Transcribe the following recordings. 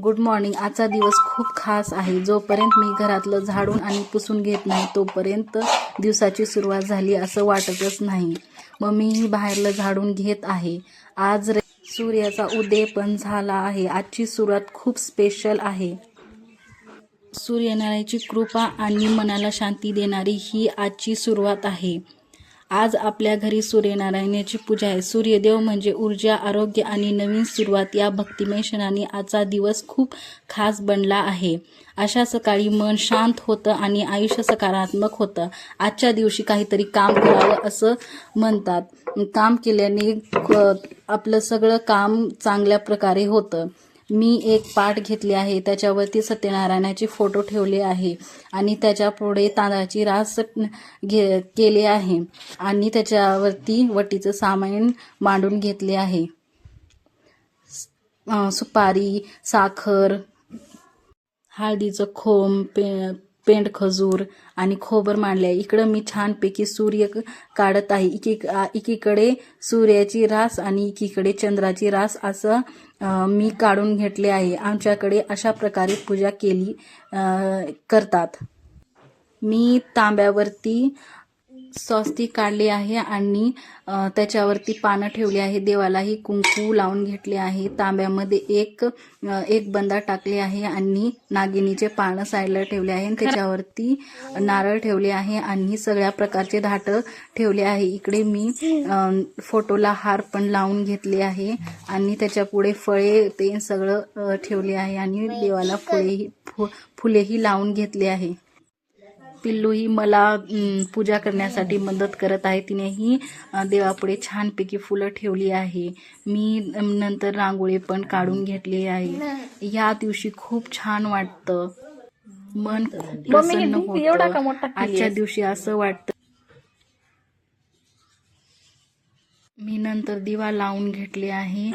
Good morning. आजचा दिवस खूप खास आहे. जोपर्यंत मी घरातलं झाडून आणि पुसून घेत नाही तोपर्यंत दिवसाची सुरुवात झाली असं वाटतच नाही. मग मीही बाहेरलं झाडून घेत आहे. आज रे- सूर्याचा उदय पण झाला आहे. आजची सुरुवात खूप स्पेशल आहे. सूर्यनारायणाची कृपा आणि मनाला शांती देणारी ही आजची सुरुवात आहे. आज आपल्या घरी सूर्यनारायणाची पूजा आहे. सूर्यदेव म्हणजे ऊर्जा आरोग्य आणि नवीन सुरुवात. या भक्तिमय क्षणाने आजचा दिवस खूप खास बनला आहे. अशा सकाळी मन शांत होतं आणि आयुष्य सकारात्मक होतं. आजच्या दिवशी काहीतरी काम करावं असं म्हणतात. काम केल्याने आपलं सगळं काम चांगल्या प्रकारे होतं. मी एक पाठ घेतली आहे. त्याच्यावरती सत्यनारायणाचे फोटो ठेवले आहे आणि त्याच्या पुढे तांदळाची रास घे केले आहे आणि त्याच्यावरती वटीचं सामान मांडून घेतले आहे. सुपारी साखर हळदीचं खोम पे पेंड खजूर आणि खोबर मांडले आहे. इकडं मी छानपैकी सूर्य काढत आहे. एकी एकीकडे सूर्याची रास आणि एकीकडे चंद्राची रास असं मी काढून घेतले आहे. आमच्याकडे अशा प्रकारे पूजा केली करतात. मी तांब्यावरती स्वस्तिक काढले आहे आणि त्याच्यावरती पानं ठेवली आहे. देवालाही कुंकू लावून घेतले आहे. तांब्यामध्ये एक एक बंदा टाकले आहे आणि नागिनीचे पानं साईडला ठेवले आहे. त्याच्यावरती नारळ ठेवले आहे आणि सगळ्या प्रकारचे धाटं ठेवले आहे. इकडे मी फोटोला हार पण लावून घेतले आहे आणि त्याच्या पुढे फळे ते सगळं ठेवले आहे आणि देवाला फुलेही फु फुलेही लावून घेतले आहे. पिल्लू ही मला पूजा करण्यासाठी मदत करत आहे. तिनेही देवापुढे छानपैकी फुलं ठेवली आहे. मी नंतर रांगोळी पण काढून घेतली आहे. या दिवशी खूप छान वाटतं. मन खूप प्रसन्न होतं. आजच्या दिवशी असं वाटतं. मी नंतर दिवा लावून घेतले आहे.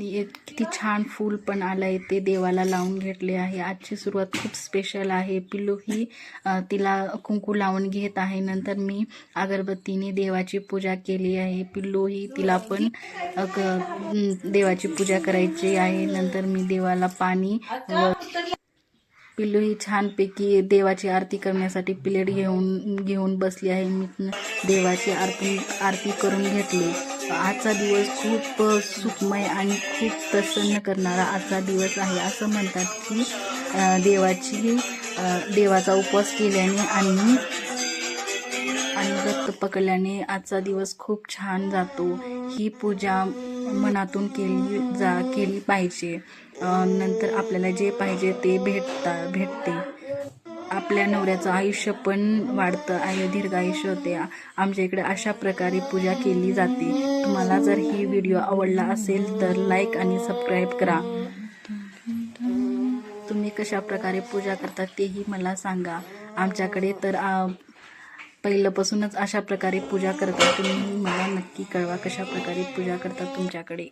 एक किती छान फूल पण आलं आहे ते देवाला लावून घेतले आहे. आजची सुरुवात खूप स्पेशल आहे. पिल्लू ही तिला कुंकू लावून घेत आहे. नंतर मी अगरबत्तीने देवाची पूजा केली आहे. पिल्लू ही तिला पण क- देवाची पूजा करायची आहे. नंतर मी देवाला पाणी व पिल्लू ही छानपैकी देवाची आरती करण्यासाठी प्लेट घेऊन घेऊन बसली आहे. मी देवाची आरती आरती करून घेतली. आजचा दिवस खूप सुखमय आणि खूप प्रसन्न करणारा आजचा दिवस आहे. असं म्हणतात की देवाची देवाचा उपवास केल्याने आणि आणि व्रत पकडल्याने आजचा दिवस खूप छान जातो. ही पूजा मनातून केली जा केली पाहिजे. नंतर आपल्याला जे पाहिजे ते भेटता भेटते. आपल्या नवऱ्याचं आयुष्य पण वाढतं. आणि दीर्घ आयुष्य होते. आमच्या इकडे अशा प्रकारे पूजा केली जाते. तुम्हाला जर ही व्हिडिओ आवडला असेल तर लाईक आणि सबस्क्राईब करा. तुम्ही कशा प्रकारे पूजा करता तेही मला सांगा. आमच्याकडे तर पहिल्यापासूनच अशा प्रकारे पूजा करता. तुम्ही मला नक्की कळवा कशा प्रकारे पूजा करता तुमच्याकडे.